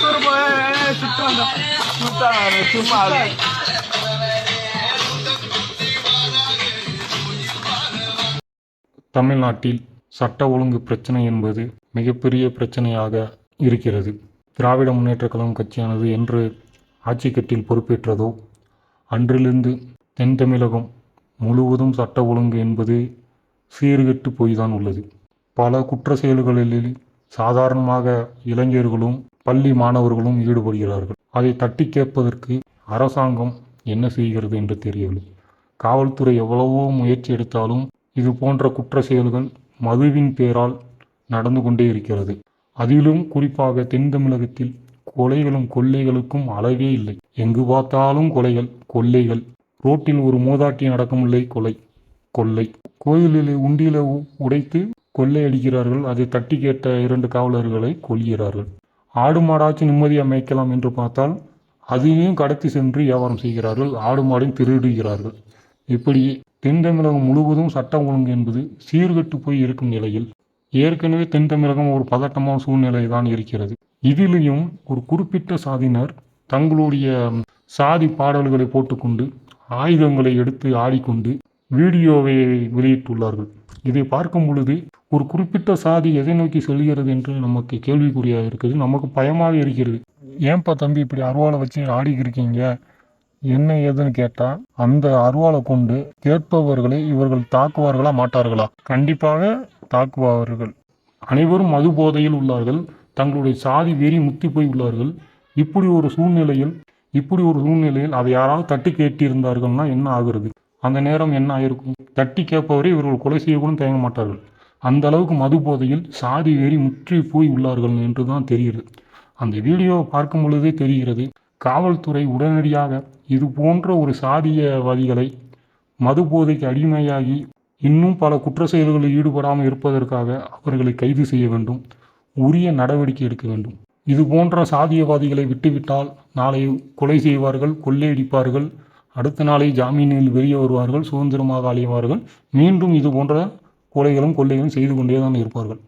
திரும்ப சுத்தம் சுத்தம் சும்மா தமிழ்நாட்டில் சட்ட ஒழுங்கு பிரச்சனை என்பது மிகப்பெரிய பிரச்சனையாக இருக்கிறது. திராவிட முன்னேற்ற கழகம் கட்சியானது என்று ஆட்சி கட்டில் பொறுப்பேற்றதோ அன்றிலிருந்து தென் தமிழகம் முழுவதும் சட்ட ஒழுங்கு என்பது சீர்கெட்டு போய்தான் உள்ளது. பல குற்ற செயல்களில் சாதாரணமாக இளைஞர்களும் பள்ளி மாணவர்களும் ஈடுபடுகிறார்கள். அதை தட்டி கேட்பதற்கு அரசாங்கம் என்ன செய்கிறது என்று தெரியவில்லை. காவல்துறை எவ்வளவோ முயற்சி எடுத்தாலும் இது போன்ற குற்ற செயல்கள் மதுவின் பேரால் நடந்து கொண்டே இருக்கிறது. அதிலும் குறிப்பாக தென் தமிழகத்தில் கொலைகளும் கொள்ளைகளுக்கும் அளவே இல்லை. எங்கு பார்த்தாலும் கொலைகள் கொள்ளைகள். ரோட்டில் ஒரு மூதாட்டி நடக்கமில்லை கொலை கொள்ளை. கோயிலில் உண்டியில உ- உடைத்து கொள்ளை அடிக்கிறார்கள் அதை தட்டி கேட்ட இரண்டு காவலர்களை கொல்கிறார்கள். ஆடு மாடாச்சும் நிம்மதியாக மேய்க்கலாம் என்று பார்த்தால் அதையும் கடத்தி சென்று வியாபாரம் செய்கிறார்கள். ஆடு மாடையும் திருடுகிறார்கள். இப்படி தென் தமிழகம் முழுவதும் சட்டம் ஒழுங்கு என்பது சீர்கெட்டு போய் இருக்கும் நிலையில் ஏற்கனவே தென் தமிழகம் ஒரு பதட்டமான சூழ்நிலை தான் இருக்கிறது. இதிலையும் ஒரு குறிப்பிட்ட சாதியினர் தங்களுடைய சாதி பாடல்களை போட்டுக்கொண்டு ஆயுதங்களை எடுத்து ஆடிக்கொண்டு வீடியோவை வெளியிட்டுள்ளார்கள். இதை பார்க்கும் பொழுது ஒரு குறிப்பிட்ட சாதி எதை நோக்கி செல்கிறது என்று நமக்கு கேள்விக்குறியாக இருக்குது. நமக்கு பயமாக இருக்கிறது. ஏன்பா தம்பி இப்படி அருவாளை வச்சு ஆடிக்கிருக்கீங்க இருக்கீங்க? என்ன ஏதுன்னு கேட்டால் அந்த அருவாளை கொண்டு கேட்பவர்களை இவர்கள் தாக்குவார்களா மாட்டார்களா? கண்டிப்பாக தாக்குவார்கள். அனைவரும் மது போதையில் உள்ளார்கள். தங்களுடைய சாதி வெறி முத்தி போய் உள்ளார்கள். இப்படி ஒரு சூழ்நிலையில் இப்படி ஒரு சூழ்நிலையில் அதை யாராவது தட்டி கேட்டிருந்தார்கள்னா என்ன ஆகுறது? அந்த நேரம் என்ன ஆயிருக்கும்? தட்டி கேட்பவரை இவர்கள் கொலை செய்ய கூட தயங்க மாட்டார்கள். அந்த அளவுக்கு மது போதையில் சாதி வெறி முற்றி போய் உள்ளார்கள் என்று தான் தெரிகிறது. அந்த வீடியோவை பார்க்கும் பொழுதே தெரிகிறது காவல்துறை உடனடியாக இது போன்ற ஒரு சாதியவாதிகளை மது போதைக்கு அடிமையாகி இன்னும் பல குற்ற செயல்களில் ஈடுபடாமல் இருப்பதற்காக அவர்களை கைது செய்ய வேண்டும் உரிய நடவடிக்கை எடுக்க வேண்டும். இது போன்ற சாதியவாதிகளை விட்டுவிட்டால் நாளை கொலை செய்வார்கள் கொள்ளையடிப்பார்கள் அடுத்த நாளை ஜாமீனில் வெளியே வருவார்கள் சுதந்திரமாக அலைவார்கள் மீண்டும் இது போன்ற கொலைகளும் கொள்ளைகளும் செய்து கொண்டே தான் இருப்பார்கள்.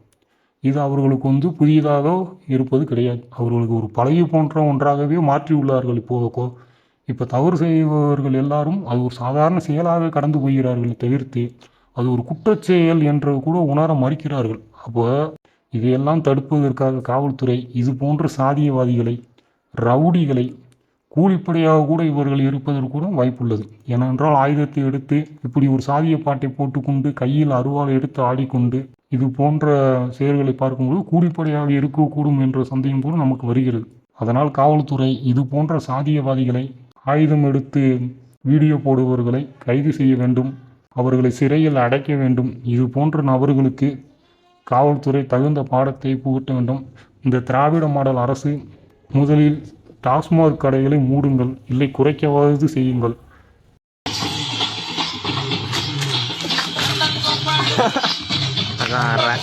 இது அவர்களுக்கு வந்து புதியதாக இருப்பது கிடையாது. அவர்களுக்கு ஒரு பழகி போன்ற ஒன்றாகவே மாற்றி உள்ளார்கள் இப்போ இப்போ தவறு செய்பவர்கள் எல்லாரும் அது ஒரு சாதாரண செயலாக கடந்து போகிறார்கள் தவிர்த்து அது ஒரு குற்றச்செயல் என்று கூட உணர மறுக்கிறார்கள். அப்போ இதையெல்லாம் தடுப்பதற்காக காவல்துறை இது போன்ற சாதியவாதிகளை ரவுடிகளை கூலிப்படையாக கூட இவர்கள் இருப்பதற்கூட வாய்ப்புள்ளது. ஏனென்றால் ஆயுதத்தை எடுத்து இப்படி ஒரு சாதிய பாட்டை போட்டுக்கொண்டு கையில் அருவாள் எடுத்து ஆடிக்கொண்டு இது போன்ற செயல்களை பார்க்கும்போது கூலிப்படையாக இருக்கக்கூடும் என்ற சந்தேகம் கூட நமக்கு வருகிறது. அதனால் காவல்துறை இது போன்ற சாதியவாதிகளை ஆயுதம் எடுத்து வீடியோ போடுபவர்களை கைது செய்ய வேண்டும். அவர்களை சிறையில் அடைக்க வேண்டும். இது போன்ற நபர்களுக்கு காவல்துறை தகுந்த பாடத்தை புகட்ட வேண்டும். இந்த திராவிட மாடல் அரசு முதலில் டாஸ்மாக் கடைகளை மூடுங்கள் இல்லை குறைக்கவாவது செய்யுங்கள். agarra